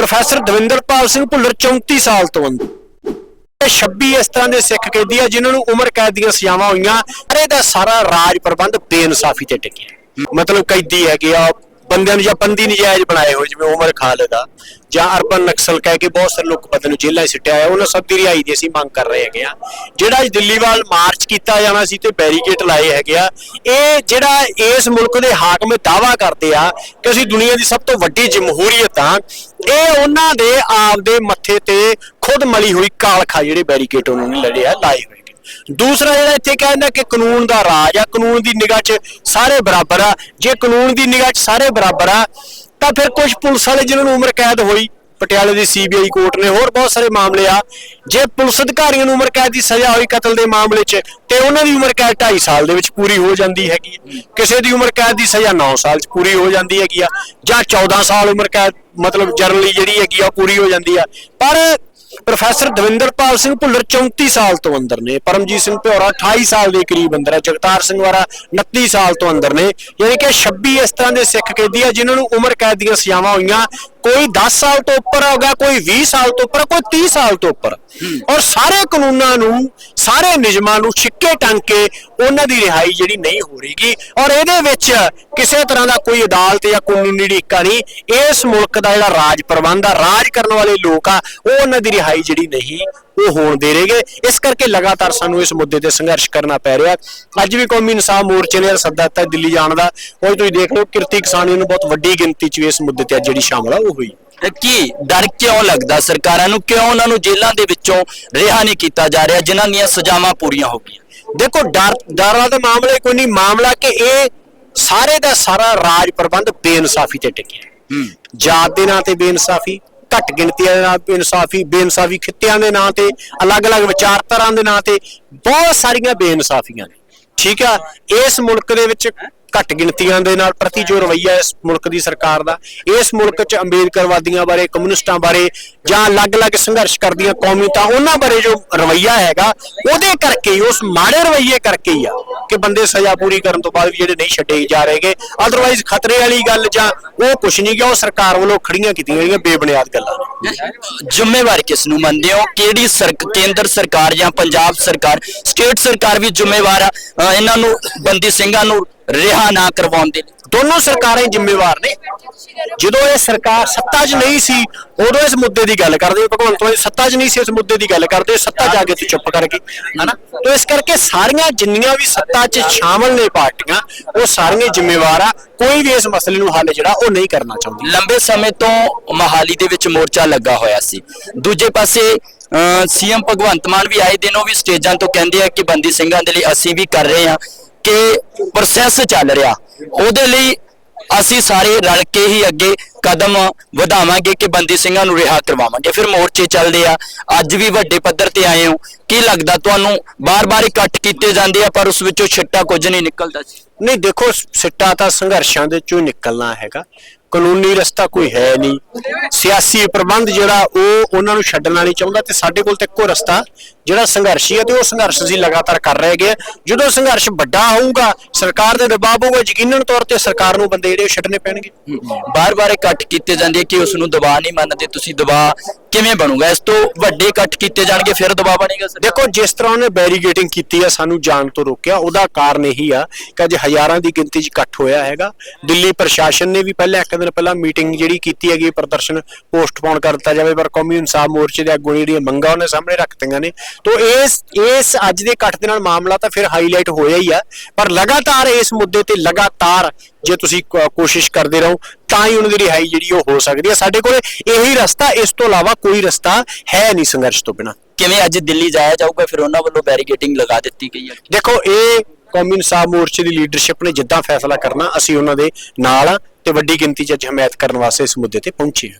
Professor Davinderpal Singh Bhullar 34 ਸਾਲ ਤੋਂ ਅੰਦਰ ਤੇ 26 ਇਸ ਤਰ੍ਹਾਂ ਦੇ ਸਿੱਖ ਕੈਦੀ ਆ, ਜਿਨ੍ਹਾਂ ਨੂੰ ਉਮਰ ਕੈਦ ਦੀਆਂ ਸਜ਼ਾਵਾਂ ਹੋਈਆਂ ਅਰੇ ਦਾ ਸਾਰਾ ਰਾਜ ਪ੍ਰਬੰਧ ਬੇਇਨਸਾਫੀ ਤੇ ਟਿਕਿਆ। ਮਤਲਬ ਕੈਦੀ ਹੈਗੇ ਆ ਬੰਦਿਆਂ ਨੂੰ ਜਾਂ ਬੰਦੀ ਨਜਾਇਜ਼ ਬਣਾਏ ਹੋਏ, ਜਿਵੇਂ ਉਮਰ ਖਾਲਦਾ ਜਾਂ ਅਰਬਨ ਨਕਸਲ ਕਹਿ ਕੇ ਬਹੁਤ ਸਾਰੇ ਲੋਕ ਬੰਦੇ ਨੂੰ ਜੇਲ੍ਹਾਂ 'ਚ ਸਿੱਟਿਆ ਹੋਇਆ, ਉਹਨਾਂ ਸਭ ਦੀ ਰਿਹਾਈ ਦੀ ਅਸੀਂ ਮੰਗ ਕਰ ਰਹੇ ਹੈਗੇ ਆ ਜਿਹੜਾ ਅੱਜ ਦਿੱਲੀ ਵੱਲ ਮਾਰਚ ਕੀਤਾ ਜਾਣਾ ਸੀ ਤੇ ਬੈਰੀਕੇਡ ਲਾਏ ਹੈਗੇ ਆ, ਇਹ ਜਿਹੜਾ ਇਸ ਮੁਲਕ ਦੇ ਹਾਕਮ ਦਾਵਾ ਕਰਦੇ ਆ ਕਿ ਅਸੀਂ ਦੁਨੀਆ ਦੀ ਸਭ ਤੋਂ ਵੱਡੀ ਜਮਹੂਰੀਅਤ ਆ, ਇਹ ਉਹਨਾਂ ਦੇ ਆਪ ਦੇ ਮੱਥੇ ਤੇ ਖੁਦ ਮਲੀ ਹੋਈ ਕਾਲਖਾ ਜਿਹੜੇ ਬੈਰੀਕੇਡ ਉਹਨਾਂ ਨੇ ਲੜੇ ਆ, ਲਾਏ ਹੋਏ। ਦੂਸਰਾ ਜਿਹੜਾ ਇੱਥੇ ਕਹਿੰਦਾ ਕਿ ਕਾਨੂੰਨ ਦਾ ਰਾਜ ਆ, ਕਾਨੂੰਨ ਦੀ ਨਿਗਾਹ 'ਚ ਸਾਰੇ ਬਰਾਬਰ ਆ। ਜੇ ਕਾਨੂੰਨ ਦੀ ਨਿਗਾਹ 'ਚ ਸਾਰੇ ਬਰਾਬਰ ਆ, ਤਾਂ ਫਿਰ ਕੁਝ ਪੁਲਿਸ ਵਾਲੇ ਜਿਨ੍ਹਾਂ ਨੂੰ ਉਮਰ ਕੈਦ ਹੋਈ, ਪਟਿਆਲੇ ਦੀ ਸੀਬੀਆਈ ਕੋਰਟ ਨੇ, ਹੋਰ ਬਹੁਤ ਸਾਰੇ ਮਾਮਲੇ ਆ। ਜੇ ਪੁਲਿਸ ਅਧਿਕਾਰੀਆਂ ਨੂੰ ਉਮਰ ਕੈਦ ਦੀ ਸਜ਼ਾ ਹੋਈ ਕਤਲ ਦੇ ਮਾਮਲੇ 'ਚ, ਤੇ ਉਹਨਾਂ ਦੀ ਉਮਰ ਕੈਦ 2.5 ਸਾਲ ਦੇ ਵਿੱਚ ਪੂਰੀ ਹੋ ਜਾਂਦੀ ਹੈਗੀ। ਕਿਸੇ ਦੀ ਉਮਰ ਕੈਦ ਦੀ ਸਜ਼ਾ 9 ਸਾਲ 'ਚ ਪੂਰੀ ਹੋ ਜਾਂਦੀ ਹੈਗੀ ਆ, ਜਾਂ 14 ਸਾਲ ਉਮਰ ਕੈਦ, ਮਤਲਬ ਜਰਨਲੀ ਜਿਹੜੀ ਹੈਗੀ ਆ ਪੂਰੀ ਹੋ ਜਾਂਦੀ ਆ। ਪਰ ਪ੍ਰੋਫੈਸਰ ਦਵਿੰਦਰਪਾਲ ਸਿੰਘ ਭੁੱਲਰ 34 ਸਾਲ ਤੋਂ ਅੰਦਰ ਨੇ, ਪਰਮਜੀਤ ਸਿੰਘ ਭਿਓਰਾ 28 ਸਾਲ ਦੇ ਕਰੀਬ ਅੰਦਰ ਹੈ, ਜਗਤਾਰ ਸਿੰਘ ਵਾਰਾ 29 ਸਾਲ ਤੋਂ ਅੰਦਰ ਨੇ, ਯਾਨੀ ਕਿ 26 ਇਸ ਤਰ੍ਹਾਂ ਦੇ ਸਿੱਖ ਕੈਦੀ ਆ ਜਿਨ੍ਹਾਂ ਨੂੰ ਉਮਰ ਕੈਦ ਦੀਆਂ ਸਜ਼ਾਵਾਂ ਹੋਈਆਂ ਕੋਈ 10 ਸਾਲ ਤੋਂ ਉੱਪਰ ਹੋ ਗਿਆ ਕੋਈ 20 ਸਾਲ ਤੋਂ ਉੱਪਰ ਕੋਈ 30 ਸਾਲ ਤੋਂ ਉੱਪਰ। ਔਰ ਸਾਰੇ ਕਾਨੂੰਨਾਂ ਨੂੰ ਸਾਰੇ ਨਿਯਮਾਂ ਨੂੰ ਛਿੱਕੇ ਟੰਗ ਕੇ ਉਹਨਾਂ ਦੀ ਰਿਹਾਈ ਜਿਹੜੀ ਨਹੀਂ ਹੋ ਰਹੀਗੀ ਔਰ ਇਹਦੇ ਵਿੱਚ ਕਿਸੇ ਤਰ੍ਹਾਂ ਦਾ ਕੋਈ ਅਦਾਲਤ ਜਾਂ ਕਾਨੂੰਨੀ ਢੀਕਾ ਨਹੀਂ ਇਸ ਮੁਲਕ ਦਾ ਜਿਹੜਾ ਰਾਜ ਪ੍ਰਬੰਧ ਆ ਰਾਜ ਕਰਨ ਵਾਲੇ ਲੋਕ ਆ ਉਹ ਉਹਨਾਂ ਦੀ ਰਿਹਾਈ ਜਿਹੜੀ ਨਹੀਂ ਉਹ ਹੋਣ ਦੇ ਰਹੇਗੇ ਇਸ ਕਰਕੇ ਲਗਾਤਾਰ ਸਾਨੂੰ ਇਸ ਮੁੱਦੇ ਤੇ ਸੰਘਰਸ਼ ਕਰਨਾ ਪੈ ਰਿਹਾ। ਅੱਜ ਵੀ ਕੌਮੀ ਇਨਸਾਫ ਮੋਰਚੇ ਨੇ ਸੱਦਾ ਦਿੱਤਾ ਦਿੱਲੀ ਜਾਣ ਦਾ ਉਹ ਤੁਸੀਂ ਦੇਖ ਲਓ ਕਿਰਤੀ ਕਿਸਾਨੀ ਨੂੰ ਬਹੁਤ ਵੱਡੀ ਗਿਣਤੀ 'ਚ ਇਸ ਮੁੱਦੇ ਤੇ ਅੱਜ ਜਿਹੜੀ ਸ਼ਾਮਲ ਆ ਉਹ ਹੋਈ। ਕੀ ਡਰ ਕਿਉਂ ਲੱਗਦਾ? ਸਰਕਾਰਾਂ ਨੂੰ ਕਿਉਂ ਉਹਨਾਂ ਨੂੰ ਜੇਲ੍ਹਾਂ ਦੇ ਵਿੱਚੋਂ ਰਿਹਾ ਨਹੀਂ ਕੀਤਾ ਜਾ ਰਿਹਾ ਜਿਨ੍ਹਾਂ ਦੀਆਂ ਸਜ਼ਾਵਾਂ ਪੂਰੀਆਂ ਹੋ ਗਈਆਂ? ਦੇਖੋ ਡਰ ਡਰ ਤਾਂ ਮਾਮਲਾ ਕੋਈ ਨਹੀਂ ਮਾਮਲਾ ਕਿ ਇਹ ਸਾਰੇ ਦਾ ਸਾਰਾ ਰਾਜ ਪ੍ਰਬੰਧ ਬੇਇਨਸਾਫੀ ਤੇ ਟਿਕਿਆ। ਜਾਤ ਦੇ ਨਾਂ ਤੇ ਬੇਇਨਸਾਫੀ ਘੱਟ ਗਿਣਤੀਆਂ ਦੇ ਨਾਂ ਤੇ ਬੇਇਨਸਾਫੀ ਬੇਇਨਸਾਫੀ ਖਿੱਤਿਆਂ ਦੇ ਨਾਂ ਤੇ ਅਲੱਗ-ਅਲੱਗ ਵਿਚਾਰਧਾਰਾਂ ਦੇ ਨਾਂ ਤੇ ਬਹੁਤ ਸਾਰੀਆਂ ਬੇਇਨਸਾਫੀਆਂ ਨੇ। ਠੀਕ ਆ? ਇਸ ਮੁਲਕ ਦੇ ਵਿੱਚ ਘੱਟ ਗਿਣਤੀਆਂ ਦੇ ਨਾਲ ਪ੍ਰਤੀ ਜੋ ਰਵਈਆ ਇਸ ਮੁਲਕ ਦੀ ਸਰਕਾਰ ਦਾ, ਇਸ ਮੁਲਕ 'ਚ ਅੰਬੇਦਕਰਵਾਦੀਆਂ ਬਾਰੇ, ਕਮਿਊਨਿਸਟਾਂ ਬਾਰੇ ਜਾਂ ਅਲੱਗ-ਅਲੱਗ ਸੰਘਰਸ਼ ਕਰਦੀਆਂ ਕੌਮੀਅਤਾਂ ਉਹਨਾਂ ਬਾਰੇ ਜੋ ਰਵਈਆ ਹੈਗਾ, ਉਹਦੇ ਕਰਕੇ ਹੀ, ਉਸ ਮਾੜੇ ਰਵਈਏ ਕਰਕੇ ਹੀ ਆ ਕਿ ਬੰਦੇ ਸਜ਼ਾ ਪੂਰੀ ਕਰਨ ਤੋਂ ਬਾਅਦ ਵੀ ਜਿਹੜੇ ਨਹੀਂ ਛੱਡੇ ਜਾ ਰਹੇਗੇ ਅਦਰਵਾਈਜ਼ ਖਤਰੇ ਵਾਲੀ ਗੱਲ ਜਾਂ ਉਹ ਕੁਛ ਨਹੀਂ ਗਿਆ, ਉਹ ਸਰਕਾਰ ਵੱਲੋਂ ਖੜੀਆਂ ਕੀਤੀਆਂ ਗਈਆਂ ਬੇਬੁਨਿਆਦ ਗੱਲਾਂ ਨੇ। ਜ਼ਿੰਮੇਵਾਰ ਕਿਸ ਨੂੰ ਮੰਨਦੇ ਹੋ? ਕਿਹੜੀ ਸਰਕ, ਕੇਂਦਰ ਸਰਕਾਰ ਜਾਂ ਪੰਜਾਬ ਸਰਕਾਰ? ਸਟੇਟ ਸਰਕਾਰ ਵੀ ਜ਼ਿੰਮੇਵਾਰ ਆ। ਇਹਨਾਂ ਨੂੰ, ਬੰਦੀ ਸਿੰਘਾਂ ਨੂੰ ਰਿਹਾ ਨਾ ਕਰਵਾਉਣ ਦੇ ਲਈ? ਦੋਨੋਂ ਸਰਕਾਰਾਂ ਜ਼ਿੰਮੇਵਾਰ ਨੇ। ਜਦੋਂ ਇਹ ਸਰਕਾਰ ਸੱਤਾ 'ਚ ਨਹੀਂ ਸੀ, ਉਦੋਂ ਇਸ ਮੁੱਦੇ ਦੀ ਗੱਲ ਕਰਦੇ। ਭਗਵੰਤ ਮਾਨ ਸੱਤਾ 'ਚ ਨਹੀਂ ਸੀ, ਇਸ ਮੁੱਦੇ ਦੀ ਗੱਲ ਕਰਦੇ। ਸੱਤਾ ਜਾ ਕੇ ਤੂੰ ਚੁੱਪ ਕਰ ਗਈ ਹਨਾ? ਤੋਂ ਇਸ ਕਰਕੇ ਸਾਰੀਆਂ ਜਿੰਨੀਆਂ ਵੀ ਸੱਤਾ 'ਚ ਸ਼ਾਮਲ ਨੇ ਪਾਰਟੀਆਂ, ਉਹ ਸਾਰੀਆਂ ਜ਼ਿੰਮੇਵਾਰ ਆ। ਕੋਈ ਵੀ ਇਸ ਮਸਲੇ ਨੂੰ ਹੱਲ ਜਿਹੜਾ, ਉਹ ਨਹੀਂ ਕਰਨਾ ਚਾਹੁੰਦੀ। ਲੰਬੇ ਸਮੇਂ ਤੋਂ ਮਹਾਲੀ ਦੇ ਵਿੱਚ ਮੋਰਚਾ ਲੱਗਾ ਹੋਇਆ ਸੀ। ਦੂਜੇ ਪਾਸੇ ਸੀਐਮ ਭਗਵੰਤ ਮਾਨ ਵੀ ਆਏ ਦਿਨ ਉਹ ਵੀ ਸਟੇਜਾਂ ਤੋਂ ਕਹਿੰਦੇ ਆ ਕਿ ਬੰਦੀ ਸਿੰਘਾਂ ਦੇ ਲਈ ਅਸੀਂ ਵੀ ਕਰ ਰਹੇ ਹਾਂ। ਕਿ ਪ੍ਰੋਸੈਸ ਚੱਲ ਰਿਹਾ। ਉਹਦੇ ਲਈ ਅਸੀਂ ਸਾਰੇ ਰਲ ਕੇ ਹੀ ਅੱਗੇ ਕਦਮ ਵਧਾਵਾਂਗੇ ਕਿ ਬੰਦੀ ਸਿੰਘਾਂ ਨੂੰ ਰਿਹਾ ਕਰਵਾਵਾਂਗੇ। ਫਿਰ ਮੋਰਚੇ ਚੱਲਦੇ ਆ। ਅੱਜ ਵੀ ਵੱਡੇ ਪੱਧਰ ਤੇ ਆਏ ਹੋ। ਕੀ ਲੱਗਦਾ ਤੁਹਾਨੂੰ ਬਾਰ-ਬਾਰ ਇਕੱਠ ਕੀਤੇ ਜਾਂਦੇ ਆ ਪਰ ਉਸ ਵਿੱਚੋਂ ਛਿੱਟਾ ਕੁਝ ਨਹੀਂ ਨਿਕਲਦਾ ਨਹੀਂ ਦੇਖੋ ਸਿੱਟਾ ਤਾਂ ਸੰਘਰਸ਼ਾਂ ਦੇ ਚੋਂ ਨਿਕਲਣਾ ਹੈਗਾ। ਕਾਨੂੰਨੀ ਰਸਤਾ ਕੋਈ ਹੈ ਨਹੀਂ। ਸਿਆਸੀ ਪ੍ਰਬੰਧ ਜਿਹੜਾ ਉਹ ਉਹਨਾਂ ਨੂੰ ਛੱਡਣਾ ਨਹੀਂ ਚਾਹੁੰਦਾ ਤੇ ਸਾਡੇ ਕੋਲ ਤਾਂ ਇੱਕੋ ਰਸਤਾ। ਜਿਹੜਾ ਸੰਘਰਸ਼ੀ ਹੈ ਤੇ ਉਹ ਸੰਘਰਸ਼ ਅਸੀਂ ਲਗਾਤਾਰ ਕਰ ਰਹੇ ਆ। ਜਦੋਂ ਸੰਘਰਸ਼ ਵੱਡਾ ਹੋਊਗਾ ਸਰਕਾਰ ਦੇ ਦਬਾਅ ਹੋਊਗਾ ਯਕੀਨਨ ਤੌਰ ਤੇ ਸਰਕਾਰ ਨੂੰ ਬੰਦੇ ਜਿਹੜੇ ਛੱਡਣੇ ਪੈਣਗੇ। ਬਾਰ-ਬਾਰ ਘੱਟ ਕੀਤੇ ਜਾਂਦੇ ਕਿ ਉਸ ਨੂੰ ਦਬਾਅ ਨਹੀਂ ਮੰਨਦੇ ਤੁਸੀਂ ਦਬਾਅ ਕਿਵੇਂ ਬਣੂਗਾ? ਇਸ ਤੋਂ ਵੱਡੇ ਇਕੱਠ ਕੀਤੇ ਜਾਣਗੇ, ਫਿਰ ਦਬਾਅ ਬਣੇਗਾ ਸਰ? ਦੇਖੋ, ਜਿਸ ਤਰ੍ਹਾਂ ਉਹਨੇ ਬੈਰੀਗੇਟਿੰਗ ਕੀਤੀ ਹੈ ਸਾਨੂੰ ਜਾਣ ਤੋਂ ਰੋਕਿਆ, ਉਹਦਾ ਕਾਰਨ ਇਹੀ ਆ ਕਿ ਅੱਜ ਹਜ਼ਾਰਾਂ ਦੀ ਗਿਣਤੀ 'ਚ ਇਕੱਠ ਹੋਇਆ ਹੈਗਾ। ਦਿੱਲੀ ਪ੍ਰਸ਼ਾਸਨ ਨੇ ਵੀ ਪਹਿਲਾਂ ਇੱਕ ਦਿਨ ਪਹਿਲਾਂ ਮੀਟਿੰਗ ਜਿਹੜੀ ਕੀਤੀ ਹੈਗੀ, ਪ੍ਰਦਰਸ਼ਨ ਪੋਸਟਪੋਨ ਕਰ ਦਿੱਤਾ ਜਾਵੇ, ਪਰ ਕੌਮੀ ਇਨਸਾਫ ਮੋਰਚੇ ਦੇ ਆਗੂ ਜਿਹੜੀਆਂ ਮੰਗਾਂ ਉਹਨੇ ਸਾਹਮਣੇ ਰੱਖਤੀਆਂ ਨੇ। ਤੋਂ ਇਸ ਇਸ ਅੱਜ ਦੇ ਇਕੱਠ ਦੇ ਨਾਲ ਮਾਮਲਾ ਤਾਂ ਫਿਰ ਹਾਈਲਾਈਟ ਹੋਇਆ ਹੀ ਆ, ਪਰ ਲਗਾਤਾਰ ਇਸ ਮੁੱਦੇ ਤੇ ਲਗਾਤਾਰ ਜੇ ਤੁਸੀਂ ਕੋਸ਼ਿਸ਼ ਕਰਦੇ ਰਹੋ, ਤਾਂ ਹੀ ਉਹਨਾਂ ਦੀ ਰਿਹਾਈ ਜਿਹੜੀ ਉਹ ਹੋ ਸਕਦੀ ਹੈ ਸਾਡੇ ਕੋਲ ਇਹੀ ਰਸਤਾ, ਇਸ ਤੋਂ ਇਲਾਵਾ ਕੋਈ ਰਸਤਾ ਹੈ ਨਹੀਂ ਸੰਘਰਸ਼ ਤੋਂ ਬਿਨਾਂ। ਕਿਵੇਂ ਅੱਜ ਦਿੱਲੀ ਜਾਇਆ ਜਾਊਗਾ? ਫਿਰ ਉਹਨਾਂ ਵੱਲੋਂ ਬੈਰੀਕੇਟਿੰਗ ਲਗਾ ਦਿੱਤੀ ਗਈ ਹੈ। ਦੇਖੋ ਇਹ ਕੌਮੀ ਇਨਸਾਫ ਮੋਰਚੇ ਦੀ ਲੀਡਰਸ਼ਿਪ ਨੇ ਜਿੱਦਾਂ ਫੈਸਲਾ ਕਰਨਾ ਅਸੀਂ ਉਹਨਾਂ ਦੇ ਨਾਲ ਆ ਤੇ ਵੱਡੀ ਗਿਣਤੀ 'ਚ ਅੱਜ ਹਮਾਇਤ ਕਰਨ ਵਾਸਤੇ ਇਸ ਮੁੱਦੇ ਤੇ ਪਹੁੰਚੇ ਹਾਂ।